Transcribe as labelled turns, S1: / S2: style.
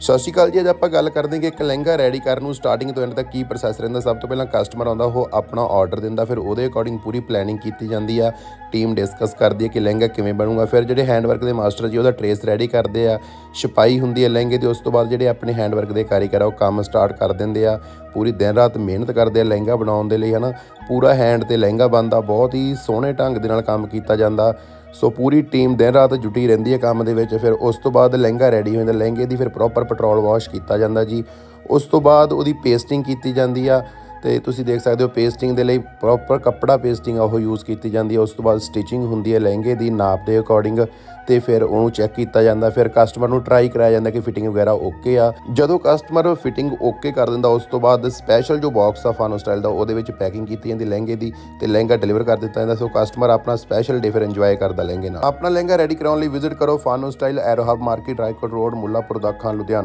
S1: ਸਤਿ ਸ਼੍ਰੀ ਅਕਾਲ ਜੀ, ਅੱਜ ਆਪਾਂ ਗੱਲ ਕਰਦੇ ਹਾਂ ਕਿ ਇੱਕ ਲਹਿੰਗਾ ਰੈਡੀ ਕਰਨ ਨੂੰ ਸਟਾਰਟਿੰਗ ਤੋਂ ਐਂਡ ਤੱਕ ਕੀ ਪ੍ਰੋਸੈਸ ਰਹਿੰਦਾ। ਸਭ ਤੋਂ ਪਹਿਲਾਂ ਕਸਟਮਰ ਆਉਂਦਾ, ਉਹ ਆਪਣਾ ਆਰਡਰ ਦਿੰਦਾ, ਫਿਰ ਉਹਦੇ ਅਕੋਰਡਿੰਗ ਪੂਰੀ ਪਲੈਨਿੰਗ ਕੀਤੀ ਜਾਂਦੀ ਆ। ਟੀਮ ਡਿਸਕਸ ਕਰਦੀ ਹੈ ਕਿ ਲਹਿੰਗਾ ਕਿਵੇਂ ਬਣੂਗਾ। ਫਿਰ ਜਿਹੜੇ ਹੈਂਡਵਰਕ ਦੇ ਮਾਸਟਰ ਜੀ, ਉਹਦਾ ਟਰੇਸ ਰੈਡੀ ਕਰਦੇ ਆ। ਛਪਾਈ ਹੁੰਦੀ ਹੈ ਲਹਿੰਗੇ ਦੀ, ਉਸ ਤੋਂ ਬਾਅਦ ਜਿਹੜੇ ਆਪਣੇ ਹੈਂਡਵਰਕ ਦੇ ਕਾਰੀਗਰ ਆ, ਉਹ ਕੰਮ ਸਟਾਰਟ ਕਰ ਦਿੰਦੇ ਆ। ਪੂਰੀ ਦਿਨ ਰਾਤ ਮਿਹਨਤ ਕਰਦੇ ਆ ਲਹਿੰਗਾ ਬਣਾਉਣ ਦੇ ਲਈ, ਹਨਾ। ਪੂਰਾ ਹੈਂਡ ਤੇ ਲਹਿੰਗਾ ਬਣਦਾ, ਬਹੁਤ ਹੀ ਸੋਹਣੇ ਢੰਗ ਦੇ ਨਾਲ ਕੰਮ ਕੀਤਾ ਜਾਂਦਾ। ਸੋ ਪੂਰੀ ਟੀਮ ਦਿਨ ਰਾਤ ਜੁਟੀ ਰਹਿੰਦੀ ਹੈ ਕੰਮ ਦੇ ਵਿੱਚ, ਫਿਰ ਉਸ ਤੋਂ ਬਾਅਦ ਲਹਿੰਗਾ ਰੈਡੀ ਹੋ ਜਾਂਦਾ, ਲਹਿੰਗੇ ਦੀ ਫਿਰ ਪ੍ਰੋਪਰ ਪੈਟਰੋਲ ਵਾਸ਼ ਕੀਤਾ ਜਾਂਦਾ ਜੀ। ਉਸ ਤੋਂ ਬਾਅਦ ਉਹਦੀ ਪੇਸਟਿੰਗ ਕੀਤੀ ਜਾਂਦੀ ਆ। ਤੇ ਤੁਸੀਂ ਦੇਖ ਸਕਦੇ ਹੋ ਪੇਸਟਿੰਗ ਦੇ ਲਈ ਪ੍ਰੋਪਰ ਕੱਪੜਾ ਪੇਸਟਿੰਗ ਆ ਉਹ ਯੂਜ਼ ਕੀਤੀ ਜਾਂਦੀ ਹੈ ਉਸ ਤੋਂ ਬਾਅਦ ਸਟਿਚਿੰਗ ਹੁੰਦੀ ਹੈ ਲਹਿੰਗੇ ਦੀ ਨਾਪ ਦੇ ਅਕੋਰਡਿੰਗ ਤੇ ਫਿਰ ਉਹਨੂੰ ਚੈੱਕ ਕੀਤਾ ਜਾਂਦਾ। ਫਿਰ ਕਸਟਮਰ ਨੂੰ ਟਰਾਈ ਕਰਾਇਆ ਜਾਂਦਾ ਕਿ ਫਿਟਿੰਗ ਵਗੈਰਾ ਓਕੇ ਆ। ਜਦੋਂ ਕਸਟਮਰ ਫਿਟਿੰਗ ਓਕੇ ਕਰ ਦਿੰਦਾ, ਉਸ ਤੋਂ ਬਾਅਦ ਸਪੈਸ਼ਲ ਜੋ ਬਾਕਸ ਆ ਫਾਨੋ ਸਟਾਈਲ ਦਾ, ਉਹਦੇ ਵਿੱਚ ਪੈਕਿੰਗ ਕੀਤੀ ਜਾਂਦੀ ਲਹਿੰਗੇ ਦੀ ਤੇ ਲਹਿੰਗਾ ਡਿਲੀਵਰ ਕਰ ਦਿੱਤਾ ਜਾਂਦਾ। ਸੋ ਕਸਟਮਰ ਆਪਣਾ ਸਪੈਸ਼ਲ ਡੇ ਫਿਰ ਇੰਜੋਏ ਕਰਦਾ ਲਹਿੰਗੇ ਨਾਲ। ਆਪਣਾ ਲਹਿੰਗਾ ਰੈਡੀ ਕਰਾਉਣ ਲਈ ਵਿਜ਼ਿਟ ਕਰੋ ਫਾਨੋ style aero hub market Raikot road Mullanpur Dakha Ludhiana.